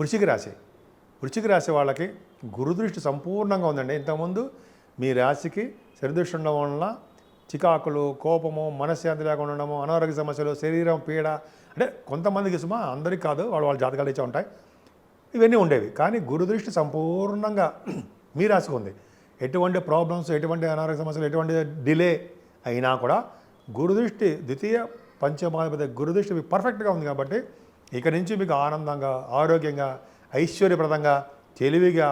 వృషిక రాశి. వృషిక రాశి వాళ్ళకి గురుదృష్టి సంపూర్ణంగా ఉందండి. ఇంతకుముందు మీ రాశికి శనిదృష్టి ఉండడం వలన చికాకులు కోపము మనశ్శాంతి లేకుండా ఉండడము అనారోగ్య సమస్యలు శరీరం పీడ అంటే కొంతమందికి సుమా అందరికీ కాదు వాళ్ళు వాళ్ళ జాతకాలు ఇచ్చే ఉంటాయి. ఇవన్నీ ఉండేవి. కానీ గురుదృష్టి సంపూర్ణంగా మీ రాశికి ఉంది. ఎటువంటి ప్రాబ్లమ్స్ ఎటువంటి అనారోగ్య సమస్యలు ఎటువంటి డిలే అయినా కూడా గురుదృష్టి ద్వితీయ పంచమాధిపతి గురుదృష్టి పర్ఫెక్ట్గా ఉంది కాబట్టి ఇక నుంచి మీకు ఆనందంగా ఆరోగ్యంగా ఐశ్వర్యప్రదంగా తెలివిగా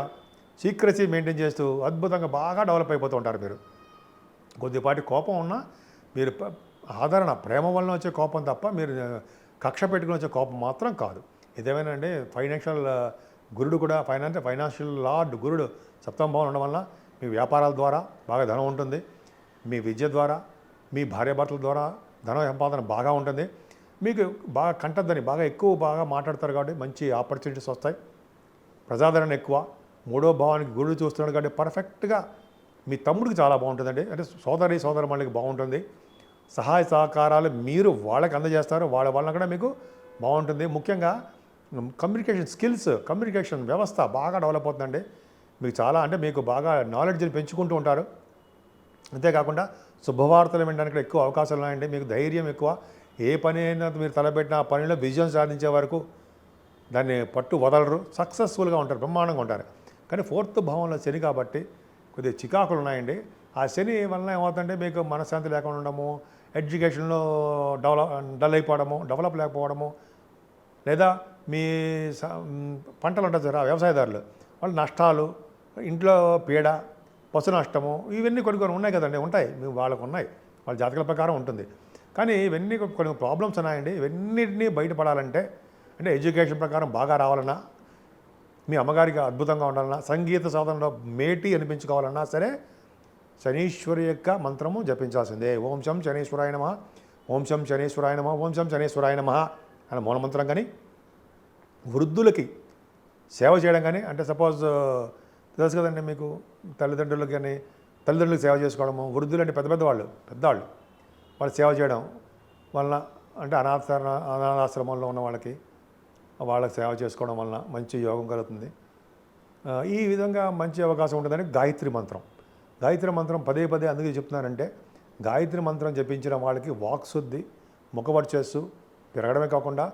సీక్రసీ మెయింటైన్ చేస్తూ అద్భుతంగా బాగా డెవలప్ అయిపోతూ ఉంటారు మీరు. కొద్దిపాటి కోపం ఉన్నా మీరు ఆదరణ ప్రేమ వలన వచ్చే కోపం తప్ప మీరు కక్ష పెట్టుకుని వచ్చే కోపం మాత్రం కాదు. ఇదేమైనా అండి ఫైనాన్షియల్ గురుడు కూడా ఫైనాన్స్ ఫైనాన్షియల్ లార్డ్ గురుడు సప్తమ భవన్ ఉండడం వల్ల మీ వ్యాపారాల ద్వారా బాగా ధనం ఉంటుంది. మీ విద్య ద్వారా మీ భార్యాభర్తల ద్వారా ధన సంపాదన బాగా ఉంటుంది. మీకు బాగా కంటద్దని బాగా ఎక్కువ బాగా మాట్లాడతారు కాబట్టి మంచి ఆపర్చునిటీస్ వస్తాయి. ప్రజాదరణ ఎక్కువ. మూడో భావానికి గురుడు చూస్తున్నాడు కాబట్టి పర్ఫెక్ట్గా మీ తమ్ముడికి చాలా బాగుంటుందండి. అంటే సోదరి సోదర మళ్ళకి బాగుంటుంది. సహాయ సహకారాలు మీరు వాళ్ళకి అందజేస్తారు. వాళ్ళ వలన కూడా మీకు బాగుంటుంది. ముఖ్యంగా కమ్యూనికేషన్ స్కిల్స్ కమ్యూనికేషన్ వ్యవస్థ బాగా డెవలప్ అవుతుందండి. మీకు చాలా అంటే మీకు బాగా నాలెడ్జ్ని పెంచుకుంటూ ఉంటారు. అంతేకాకుండా శుభవార్తలు వినడానికి ఎక్కువ అవకాశాలు ఉన్నాయండి. మీకు ధైర్యం ఎక్కువ. ఏ పని అయినా మీరు తలపెట్టిన ఆ పనిలో విజయం సాధించే వరకు దాన్ని పట్టు వదలరు. సక్సెస్ఫుల్గా ఉంటారు. బ్రహ్మాండంగా ఉంటారు. కానీ ఫోర్త్ భావంలో శని కాబట్టి కొద్దిగా చికాకులు ఉన్నాయండి. ఆ శని వలన ఏమవుతుందంటే మీకు మనశ్శాంతి లేకుండా ఉండడము ఎడ్యుకేషన్లో డెవలప్ డల్ అయిపోవడము డెవలప్ లేకపోవడము లేదా మీ పంటలు ఉంటారు సార్ వ్యవసాయదారులు వాళ్ళు నష్టాలు ఇంట్లో పీడ పశు నష్టము ఇవన్నీ కొన్ని కొన్ని ఉన్నాయి కదండి. ఉంటాయి. మీ వాళ్ళకు ఉన్నాయి. వాళ్ళ జాతకాల ప్రకారం ఉంటుంది. కానీ ఇవన్నీ కొన్ని ప్రాబ్లమ్స్ ఉన్నాయండి. ఇవన్నిటినీ బయటపడాలంటే అంటే ఎడ్యుకేషన్ ప్రకారం బాగా రావాలన్నా మీ అమ్మగారికి అద్భుతంగా ఉండాలన్నా సంగీత సాధనలో మేటి అనిపించుకోవాలన్నా సరే శనీశ్వరి యొక్క మంత్రము జపించాల్సిందే. ఓం శం శనీశ్వరాయ నమ. ఓం శం శనీశ్వరాయ నమ. ఓం శం శనీశ్వరాయ నమ అని మూలమంత్రం కానీ వృద్ధులకి సేవ చేయడం కానీ అంటే సపోజ్ తెలుసు కదండి మీకు తల్లిదండ్రులకు కానీ తల్లిదండ్రులకు సేవ చేసుకోవడము వృద్ధులు అంటే పెద్ద పెద్దవాళ్ళు పెద్దవాళ్ళు. వాళ్ళ సేవ చేయడం వలన అంటే అనాథ అనాథాశ్రమంలో ఉన్న వాళ్ళకి వాళ్ళకి సేవ చేసుకోవడం వలన మంచి యోగం కలుగుతుంది. ఈ విధంగా మంచి అవకాశం ఉంటుందని గాయత్రి మంత్రం. గాయత్రి మంత్రం పదే పదే అందుకే చెప్తున్నానంటే గాయత్రి మంత్రం జపించిన వాళ్ళకి వాక్శుద్ధి ముఖవర్చస్సు పెరగడమే కాకుండా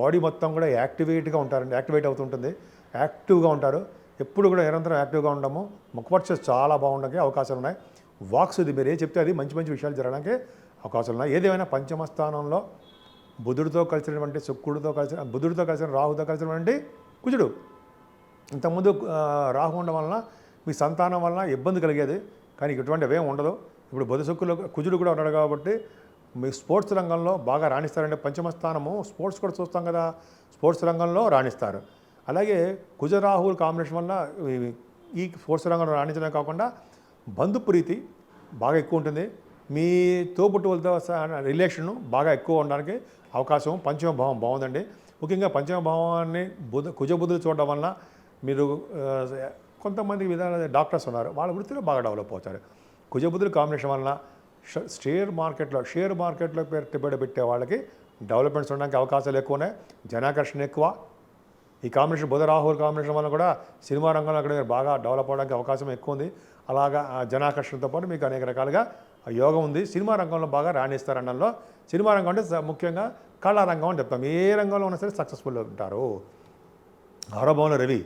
బాడీ మొత్తం కూడా యాక్టివేట్గా ఉంటారండి యాక్టివేట్ అవుతుంటుంది యాక్టివ్గా ఉంటారు. ఎప్పుడు కూడా నిరంతరం యాక్టివ్గా ఉండము. ముఖవర్చస్సు చాలా బాగుండడానికి అవకాశాలు ఉన్నాయి వాక్శుద్ధి మీరు ఏ చెప్తే అది మంచి మంచి విషయాలు జరగడానికి అవకాశాలు ఉన్నాయి. ఏదేమైనా పంచమ స్థానంలో బుధుడితో కలిసినటువంటి శుక్రుడితో కలిసిన బుధుడితో కలిసిన రాహుతో కలిసినటువంటి కుజుడు. ఇంతకుముందు రాహు ఉండడం వలన మీ సంతానం వలన ఇబ్బంది కలిగేది. కానీ ఇటువంటి అవేం ఉండదు. ఇప్పుడు బుధ శుక్రులు కుజుడు కూడా ఉన్నాడు కాబట్టి మీ స్పోర్ట్స్ రంగంలో బాగా రాణిస్తారంటే పంచమ స్థానము స్పోర్ట్స్ కూడా చూస్తాం కదా. స్పోర్ట్స్ రంగంలో రాణిస్తారు. అలాగే కుజరాహుల్ కాంబినేషన్ వల్ల ఈ- స్పోర్ట్స్ రంగంలో రాణించడం కాకుండా బంధుప్రీతి బాగా ఎక్కువ ఉంటుంది. మీ తోబుట్టువులతో రిలేషన్ బాగా ఎక్కువ ఉండడానికి అవకాశం పంచమ భావం బాగుందండి. ముఖ్యంగా పంచమ భావాన్ని బుధ కుజ చూడడం వలన మీరు కొంతమంది విధాన డాక్టర్స్ ఉన్నారు. వాళ్ళ వృత్తిలో బాగా డెవలప్ అవుతారు. కుజ కాంబినేషన్ వలన షేర్ మార్కెట్లో షేర్ మార్కెట్లో పెట్టుబడి పెట్టే వాళ్ళకి డెవలప్మెంట్స్ ఉండడానికి అవకాశాలు ఎక్కువ ఉన్నాయి. జనాకర్షణ ఎక్కువ. ఈ కాంబినేషన్ బుధ రాహుల్ కాంబినేషన్ వల్ల కూడా సినిమా రంగంలో అక్కడ బాగా డెవలప్ అవడానికి అవకాశం ఎక్కువ ఉంది. అలాగా జనాకర్షణతో పాటు మీకు అనేక రకాలుగా యోగం ఉంది. సినిమా రంగంలో బాగా రాణిస్తారనడంలో సినిమా రంగం అంటే ముఖ్యంగా కళా రంగం అని చెప్తాం. ఏ రంగంలో ఉన్నా సరే సక్సెస్ఫుల్ ఉంటారు. ఆరో భవన్లో రవి.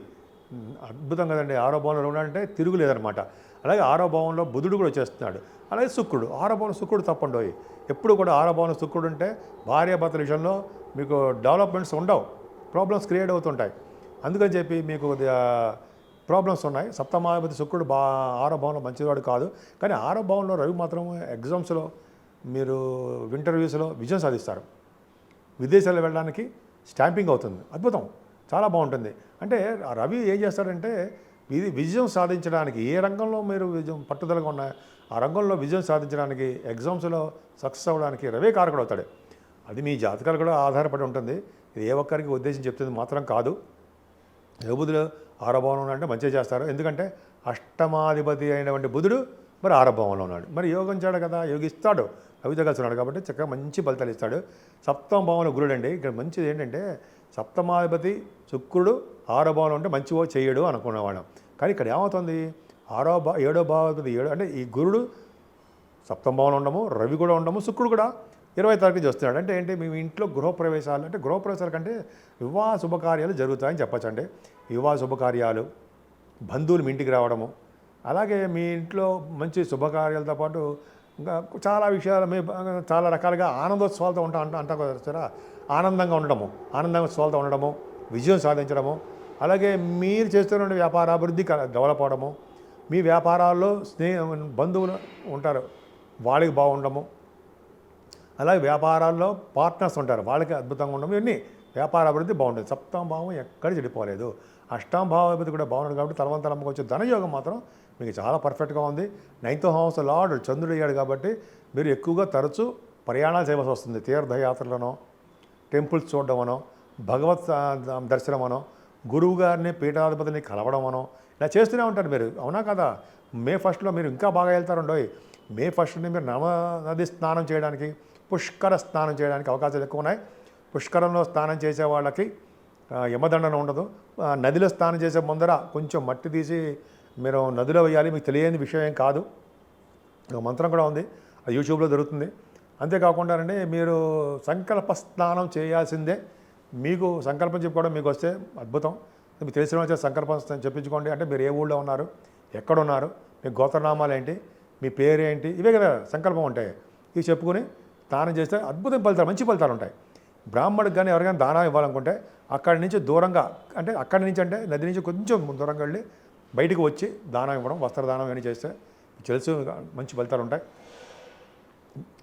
అద్భుతం కదండి. ఆరో భవన్లో రవి అంటే తిరుగులేదనమాట అలాగే ఆరో భవన్లో బుధుడు కూడా వచ్చేస్తున్నాడు. అలాగే శుక్రుడు. ఆరో భవన్ శుక్రుడు తప్పండి ఎప్పుడు కూడా ఆరో భవన్ శుక్రుడు ఉంటే భార్యాభర్తల విషయంలో మీకు డెవలప్మెంట్స్ ఉండవు. ప్రాబ్లమ్స్ క్రియేట్ అవుతుంటాయి. అందుకని చెప్పి మీకు ప్రాబ్లమ్స్ ఉన్నాయి. సప్తమాధిపతి శుక్రుడు బా ఆరో భవన్లో మంచివాడు కాదు. కానీ ఆరో భవన్లో రవి మాత్రం ఎగ్జామ్స్లో మీరు ఇంటర్వ్యూస్లో విజయం సాధిస్తారు. విదేశాలు వెళ్ళడానికి స్టాంపింగ్ అవుతుంది. అద్భుతం. చాలా బాగుంటుంది. అంటే రవి ఏం చేస్తాడంటే ఇది విజయం సాధించడానికి ఏ రంగంలో మీరు విజయం పట్టుదలగా ఉన్న ఆ రంగంలో విజయం సాధించడానికి ఎగ్జామ్స్లో సక్సెస్ అవ్వడానికి రవే కారకుడు అవుతాడు. అది మీ జాతకాలు కూడా ఆధారపడి ఉంటుంది. ఇది ఏ ఒక్కరికి ఉద్దేశం చెప్తుంది మాత్రం కాదు. ఏ బుధుడు ఆరో అంటే మంచిగా చేస్తారు. ఎందుకంటే అష్టమాధిపతి అయినటువంటి బుధుడు మరి ఆరో ఉన్నాడు. మరి యోగం యోగించాడు కదా యోగిస్తాడు. కవిత కలిసి ఉన్నాడు కాబట్టి చక్కగా మంచి ఫలితాలు ఇస్తాడు. సప్తమ భావంలో గురుడు అండి ఇక్కడ మంచిది ఏంటంటే సప్తమాధిపతి శుక్రుడు ఆరో భావంలో ఉంటే మంచివో చేయడు అనుకునేవాళ్ళం. కానీ ఇక్కడ ఏమవుతుంది? ఆరో భా ఏడో భావాధిపతి ఏడు అంటే ఈ గురుడు సప్తమ భావంలో ఉండము రవి కూడా ఉండము శుక్రుడు కూడా. ఇరవై తారీఖు వస్తున్నాడు. అంటే ఏంటి? మీ ఇంట్లో గృహప్రవేశాలు అంటే గృహప్రవేశాల కంటే వివాహ శుభకార్యాలు జరుగుతాయని చెప్పచ్చండి. వివాహ శుభకార్యాలు బంధువులు మీ ఇంటికి రావడము అలాగే మీ ఇంట్లో మంచి శుభకార్యాలతో పాటు ఇంకా చాలా విషయాలు మీ చాలా రకాలుగా ఆనందోత్సవాలతో ఉంటా అంటా అంటాం కదా ఆనందంగా ఉండడము ఆనందోత్సవాలతో ఉండడము విజయం సాధించడము అలాగే మీరు చేస్తున్న వ్యాపారాభివృద్ధి డెవలప్ అవడము మీ వ్యాపారాల్లో స్నేహ బంధువులు ఉంటారు వాళ్ళకి బాగుండము అలాగే వ్యాపారాల్లో పార్ట్నర్స్ ఉంటారు. వాళ్ళకి అద్భుతంగా ఉండడం ఇవన్నీ వ్యాపార అభివృద్ధి బాగుంటుంది. సప్తమ భావం ఎక్కడ చెడిపోలేదు. అష్టమ భావ అభివృద్ధి కూడా బాగుండదు కాబట్టి తలవంతలమ్మకి వచ్చే ధనయోగం మాత్రం మీకు చాలా పర్ఫెక్ట్గా ఉంది. నైన్త్ హౌస్ లార్డ్ చంద్రుడు అయ్యాడు కాబట్టి మీరు ఎక్కువగా తరచూ ప్రయాణాలు చేయవలసి వస్తుంది. తీర్థయాత్రలనో టెంపుల్స్ చూడడమనో భగవత్ దర్శనమనో గురువు గారిని పీఠాధిపతిని కలవడమనో ఇలా చేస్తూనే ఉంటారు మీరు. అవునా కదా? మే ఫస్ట్లో మీరు ఇంకా బాగా వెళ్తారండోయ్ మే ఫస్ట్ని మీరు నవ నది స్నానం చేయడానికి పుష్కర స్నానం చేయడానికి అవకాశాలు ఎక్కువ ఉన్నాయి. పుష్కరంలో స్నానం చేసే వాళ్ళకి యమదండన ఉండదు. నదిలో స్నానం చేసే ముందర కొంచెం మట్టి తీసి మీరు నదిలో వేయాలి. మీకు తెలియని విషయం ఏం కాదు. మంత్రం కూడా ఉంది. అది యూట్యూబ్లో దొరుకుతుంది. అంతేకాకుండా అండి మీరు సంకల్ప స్నానం చేయాల్సిందే. మీకు సంకల్పం చెప్పుకోవడం మీకు వస్తే అద్భుతం. మీకు తెలిసిన వచ్చే సంకల్పం చెప్పించుకోండి. అంటే మీరు ఏ ఊళ్ళో ఉన్నారు? ఎక్కడ ఉన్నారు మీ గోత్రనామాలు ఏంటి మీ పేరు ఏంటి ఇవే కదా సంకల్పం ఉంటాయి. ఇవి చెప్పుకొని దానం చేస్తే అద్భుతం ఫలితాలు మంచి ఫలితాలు ఉంటాయి. బ్రాహ్మడికి కానీ ఎవరికైనా దానం ఇవ్వాలనుకుంటే అక్కడి నుంచి దూరంగా అంటే అక్కడి నుంచి అంటే నది నుంచి కొంచెం దూరంగా వెళ్ళి బయటకు వచ్చి దానం ఇవ్వడం వస్త్రదానం ఇవన్నీ చేస్తే తెలుసు మంచి ఫలితాలు ఉంటాయి.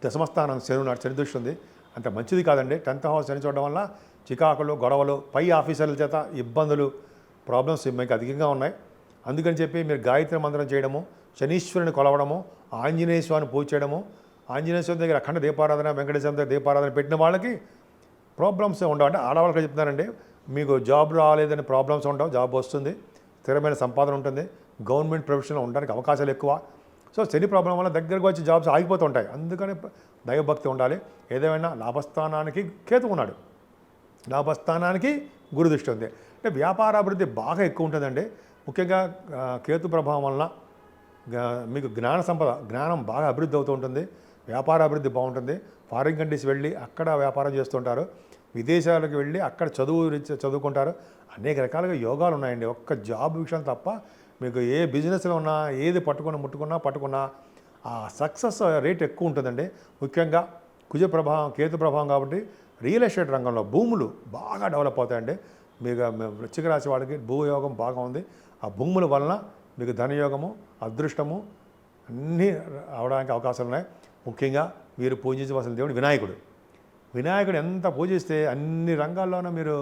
దశమస్థానం శని నాడు శని దృష్టి ఉంది. అంత మంచిది కాదండి. టెన్త్ హౌస్ శని చూడడం వల్ల చికాకులు గొడవలు పై ఆఫీసర్ల చేత ఇబ్బందులు ప్రాబ్లమ్స్ మీకు అధికంగా ఉన్నాయి. అందుకని చెప్పి మీరు గాయత్రి మంత్రం చేయడము శనీశ్వరుని కొలవడము ఆంజనేయ స్వామిని పూజ చేయడము ఆంజనేయ స్వామి దగ్గర అఖండ దీపారాధన వెంకటేశ్వర దగ్గర దీపారాధన పెట్టిన వాళ్ళకి ప్రాబ్లమ్స్ ఉండవు. అంటే ఆడవాళ్ళకి చెప్తున్నారండి మీకు జాబ్ రాలేదని ప్రాబ్లమ్స్ ఉండవు జాబ్ వస్తుంది స్థిరమైన సంపాదన ఉంటుంది గవర్నమెంట్ ప్రొఫెషన్లో ఉండడానికి అవకాశాలు ఎక్కువ. సో శని ప్రాబ్లం వల్ల దగ్గరకు వచ్చి జాబ్స్ ఆగిపోతుంటాయి అందుకని దైవభక్తి ఉండాలి. ఏదేమైనా లాభస్థానానికి కేతు ఉన్నాడు. లాభస్థానానికి గురుదృష్టి ఉంది. అంటే వ్యాపారాభివృద్ధి బాగా ఎక్కువ ఉంటుందండి. ముఖ్యంగా కేతు ప్రభావం వలన మీకు జ్ఞాన సంపద జ్ఞానం బాగా అభివృద్ధి అవుతూ ఉంటుంది. వ్యాపార అభివృద్ధి బాగుంటుంది. ఫారిన్ కంట్రీస్ వెళ్ళి అక్కడ వ్యాపారం చేస్తుంటారు. విదేశాలకు వెళ్ళి అక్కడ చదువు చదువుకుంటారు. అనేక రకాలుగా యోగాలు ఉన్నాయండి. ఒక్క జాబ్ విషయం తప్ప మీకు ఏ బిజినెస్లో ఉన్నా ఏది పట్టుకున్న ముట్టుకున్నా పట్టుకున్నా ఆ సక్సెస్ రేట్ ఎక్కువ ఉంటుందండి. ముఖ్యంగా కుజ ప్రభావం కేతు ప్రభావం కాబట్టి రియల్ ఎస్టేట్ రంగంలో భూములు బాగా డెవలప్ అవుతాయండి. మీకు వృచ్చిక రాశి వాడికి భూయోగం బాగా ఉంది. ఆ భూముల వలన మీకు ధనయోగము అదృష్టము అన్నీ అవడానికి అవకాశాలు ఉన్నాయి. ముఖ్యంగా మీరు పూజించవలసిన దేవుడు వినాయకుడు. వినాయకుడు ఎంత పూజిస్తే అన్ని రంగాల్లోనూ మీరు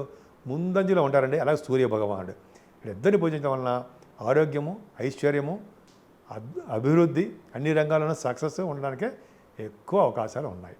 ముందంజలో ఉంటారండి. అలాగే సూర్య భగవానుడు. ఇద్దరిని పూజించడం వలన ఆరోగ్యము ఐశ్వర్యము అభివృద్ధి అన్ని రంగాల్లోనూ సక్సెస్ ఉండడానికే ఎక్కువ అవకాశాలు ఉన్నాయి.